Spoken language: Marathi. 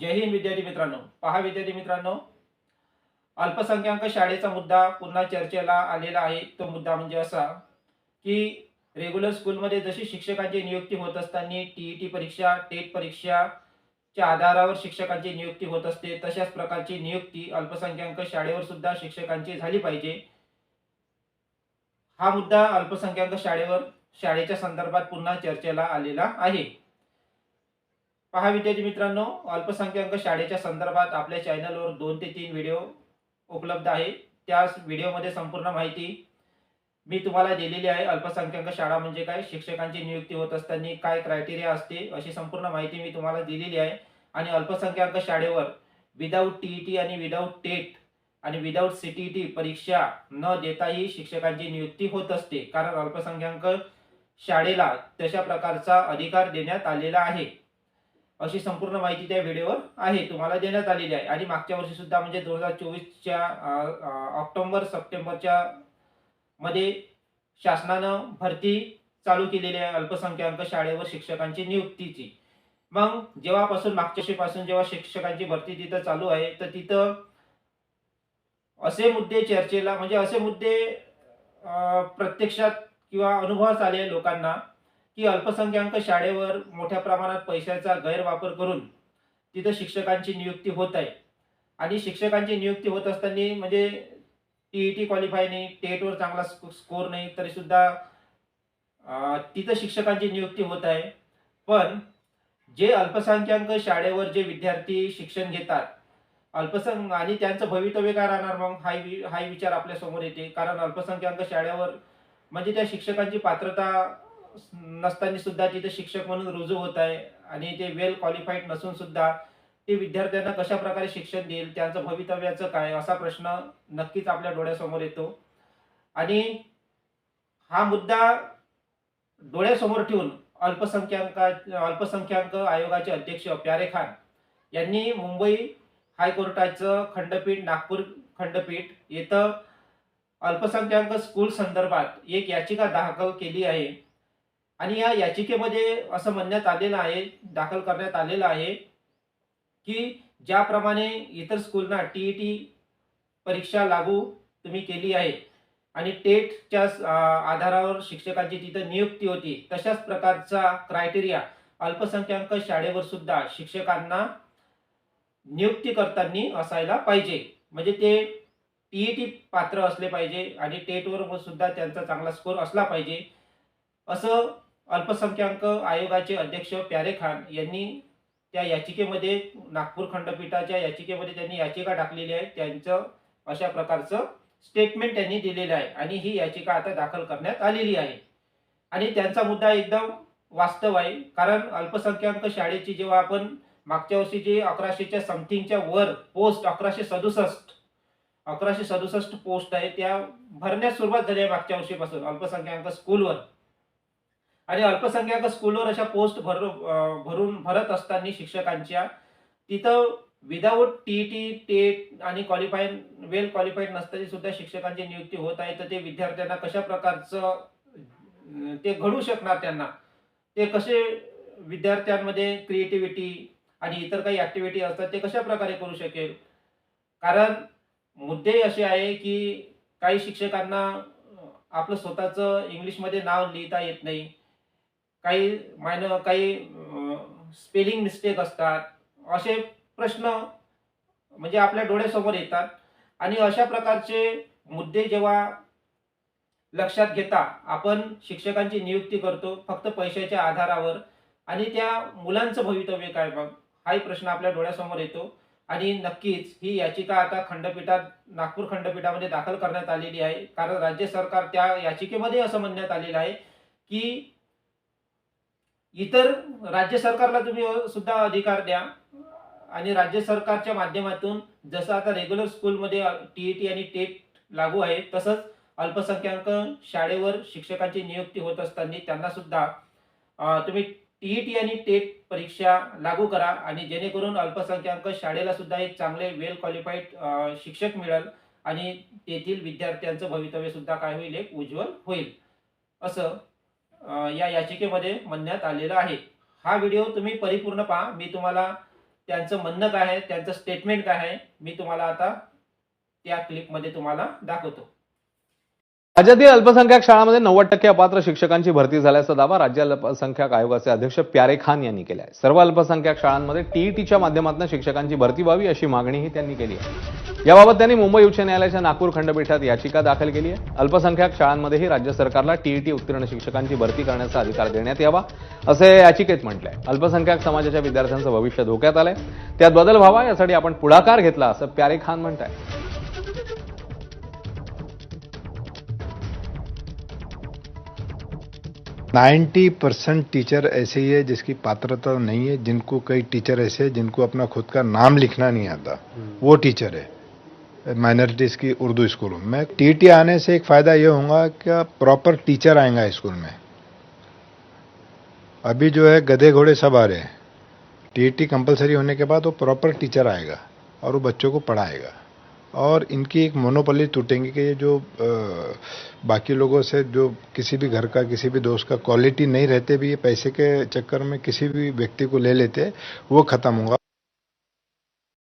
जय हिंद विद्यार्थी मित्रांनो. पहा विद्यार्थी मित्रांनो अल्पसंख्याक शाळेचा मुद्दा पुन्हा चर्चेला आलेला आहे. तो मुद्दा म्हणजे असा की रेग्युलर स्कूलमध्ये जशी शिक्षकांची नियुक्ती होत असताना टीईटी परीक्षा टेट परीक्षाच्या आधारावर शिक्षकांची नियुक्ती होत असते. तशाच प्रकारची नियुक्ती अल्पसंख्याक शाळेवर सुद्धा शिक्षकांची झाली पाहिजे. हा मुद्दा अल्पसंख्याक शाळेवर शाळेच्या संदर्भात पुन्हा चर्चेला आलेला आहे. पहा विद्यार्थी मित्रांनो अल्पसंख्याक शाळेच्या संदर्भात आपल्या चॅनलवर दोन ते तीन व्हिडिओ उपलब्ध आहे. त्या व्हिडिओमध्ये संपूर्ण माहिती मी तुम्हाला दिलेली आहे. अल्पसंख्याक शाळा म्हणजे काय शिक्षकांची नियुक्ती होत असताना काय क्रायटेरिया असते अशी संपूर्ण माहिती मी तुम्हाला दिलेली आहे. आणि अल्पसंख्याक शाळेवर विदाऊट टीईटी आणि विदाऊट टेट आणि विदाऊट सीटीईटी परीक्षा न देताही शिक्षकांची नियुक्ती होत असते. कारण अल्पसंख्याक शाळेला तशा प्रकारचा अधिकार देण्यात आलेला आहे. अशी संपूर्ण माहिती त्या व्हिडिओवर आहे तुम्हाला देण्यात आलेली आहे. आणि मागच्या वर्षी सुद्धा म्हणजे दोन हजार चोवीसच्या ऑक्टोबर सप्टेंबरच्या मध्ये शासनानं भरती चालू केलेली आहे अल्पसंख्याक शाळेवर शिक्षकांची नियुक्तीची. मग जेव्हापासून मागच्या वर्षीपासून जेव्हा शिक्षकांची भरती तिथं चालू आहे तर तिथं असे मुद्दे चर्चेला म्हणजे असे मुद्दे प्रत्यक्षात किंवा अनुभवास आले लोकांना की अल्पसंख्याक शाळेवर मोठ्या प्रमाणात पैशाचा गैरवापर करून तिथं शिक्षकांची नियुक्ती होत आहे. आणि शिक्षकांची नियुक्ती होत असताना म्हणजे टी ई टी क्वालिफाय नाही टेटवर चांगला स्कोर नाही तरीसुद्धा तिथं शिक्षकांची नियुक्ती होत आहे. पण जे अल्पसंख्याक शाळेवर जे विद्यार्थी शिक्षण घेतात अल्पसंख आणि त्यांचं भवितव्य काय राहणार मग? हाय वि- विचार आपल्यासमोर येते. कारण अल्पसंख्याक शाळेवर म्हणजे त्या शिक्षकांची पात्रता नसताना सुद्धा तिथे शिक्षक म्हणून रुजू होत आहे आणि ते वेल क्वालिफाईड नसून सुद्धा ते विद्यार्थ्यांना कशा प्रकारे शिक्षण देईल त्यांचं भवितव्याचं काय असा प्रश्न नक्कीच आपल्या डोळ्यासमोर येतो. आणि हा मुद्दा डोळ्यासमोर ठेवून अल्पसंख्याक अल्पसंख्याक आयोगाचे अध्यक्ष प्यारे खान यांनी मुंबई हायकोर्टाचं खंडपीठ नागपूर खंडपीठ येथं अल्पसंख्याक स्कूल संदर्भात एक याचिका दाखल केली आहे. आणि या याचिकेमध्ये असं म्हणण्यात आलेलं आहे दाखल करण्यात आलेलं आहे की ज्याप्रमाणे इतर स्कूलना टी ई टी परीक्षा लागू तुम्ही केली आहे. आणि टेटच्या आधारावर शिक्षकांची तिथं नियुक्ती होती. तशाच प्रकारचा क्रायटेरिया अल्पसंख्याक शाळेवर सुद्धा शिक्षकांना नियुक्ती करताना असायला पाहिजे. म्हणजे ते टी ई टी पात्र असले पाहिजे आणि टेटवर सुद्धा त्यांचा चांगला स्कोर असला पाहिजे. असं अल्पसंख्याक आयोगाचे अध्यक्ष प्यारे खान यांनी त्या याचिकेमध्ये नागपूर खंडपीठाच्या याचिकेमध्ये त्यांनी याचिका टाकलेली आहे. त्यांचं अशा प्रकारचं स्टेटमेंट त्यांनी दिलेलं आहे आणि ही याचिका आता दाखल करण्यात आलेली आहे. आणि त्यांचा मुद्दा एकदम वास्तव आहे. कारण अल्पसंख्याक शाळेची जेव्हा आपण मागच्या वर्षी जे अकराशेच्या समथिंगच्या वर पोस्ट अकराशे सदुसष्ट अकराशे सदुसष्ट पोस्ट आहे त्या भरण्यास सुरुवात झाली आहे मागच्या वर्षीपासून अल्पसंख्याक स्कूलवर आणि अल्पसंख्याक स्कूलवर अशा पोस्ट भर भरून भरत असताना शिक्षकांच्या तिथं विदाऊट टीईटी टेट आणि क्वालिफाईड वेल क्वालिफाईड नसताना सुद्धा शिक्षकांची नियुक्ती होत आहे. तर ते विद्यार्थ्यांना कशा प्रकारचं ते घडू शकणार त्यांना? ते कसे विद्यार्थ्यांमध्ये क्रिएटिव्हिटी आणि इतर काही ऍक्टिव्हिटी असतात ते कशा प्रकारे करू शकेल? कारण मुद्दे असे आहे की काही शिक्षकांना आपलं स्वतःचं इंग्लिशमध्ये नाव लिहिता येत नाही. काही मायन काही स्पेलिंग मिस्टेक असतात. असे प्रश्न म्हणजे आपल्या डोळ्यासमोर येतात. आणि अशा प्रकारचे मुद्दे जेव्हा लक्षात घेता आपण शिक्षकांची नियुक्ती करतो फक्त पैशाच्या आधारावर. आणि त्या मुलांचं भवितव्य काय मग? हाही प्रश्न आपल्या डोळ्यासमोर येतो. आणि नक्कीच ही याचिका आता खंडपीठात नागपूर खंडपीठामध्ये दाखल करण्यात आलेली आहे. कारण राज्य सरकार त्या याचिकेमध्ये असं म्हणण्यात आलेलं आहे की इतर राज्य सरकारला तुम्ही सुद्धा अधिकार द्या. आणि राज्य सरकारच्या माध्यमातून जसं आता रेग्युलर स्कूलमध्ये टीईटी आणि टेट लागू आहे तसंच अल्पसंख्याक शाळेवर शिक्षकांची नियुक्ती होत असताना त्यांना सुद्धा तुम्ही टीईटी आणि टेट परीक्षा लागू करा आणि जेणेकरून अल्पसंख्याक शाळेला सुद्धा एक चांगले वेल क्वालिफाईड शिक्षक मिळेल आणि तेथील विद्यार्थ्यांचं भवितव्य सुद्धा काय होईल? एक उज्ज्वल होईल. असं या याचिकेमध्ये म्हणण्यात आलेलं आहे. हा व्हिडिओ तुम्ही परिपूर्ण पहा. मी तुम्हाला त्यांचं म्हणणं काय आहे त्यांचं स्टेटमेंट काय आहे मी तुम्हाला आता त्या क्लिपमध्ये तुम्हाला दाखवतो. राज्यातील अल्पसंख्याक शाळांमध्ये नव्वद टक्के अपात्र शिक्षकांची भरती झाल्याचा दावा राज्य अल्पसंख्याक आयोगाचे अध्यक्ष प्यारे खान यांनी केला आहे सर्व अल्पसंख्याक शाळांमध्ये टीईटीच्या माध्यमातून शिक्षकांची भरती व्हावी अशी मागणीही त्यांनी केली आहे. याबाबत त्यांनी मुंबई उच्च न्यायालयाच्या नागपूर खंडपीठात याचिका दाखल केली आहे. अल्पसंख्याक शाळांमध्येही राज्य सरकारला टीईटी उत्तीर्ण शिक्षकांची भरती करण्याचा अधिकार देण्यात यावा असं याचिकेत म्हटलंय. अल्पसंख्याक समाजाच्या विद्यार्थ्यांचं भविष्य धोक्यात आलंय. त्यात बदल व्हावा यासाठी आपण पुढाकार घेतला असं प्यारे खान म्हणत आहे नाइन्टी परसेंट टीचर ऐसे ही है जिसकी पात्रता नहीं है जिनको कई टीचर ऐसे हैं जिनको अपना खुद का नाम लिखना नहीं आता। वो टीचर है। माइनॉरिटीज की उर्दू स्कूलों में टीटी आने से एक फ़ायदा ये होगा कि प्रॉपर टीचर आएगा स्कूल में। अभी जो है गधे घोड़े सब आ रहे हैं। टीटी कंपलसरी होने के बाद वो प्रॉपर टीचर आएगा और वो बच्चों को पढ़ाएगा। और इनकी एक मोनोपली टूटेंगी कि ये जो अ, बाकी लोगों से जो किसी भी घर का किसी भी दोस्त का क्वालिटी नहीं रहते भी ये पैसे के चक्कर में किसी भी व्यक्ति को ले लेते वो खत्म होगा।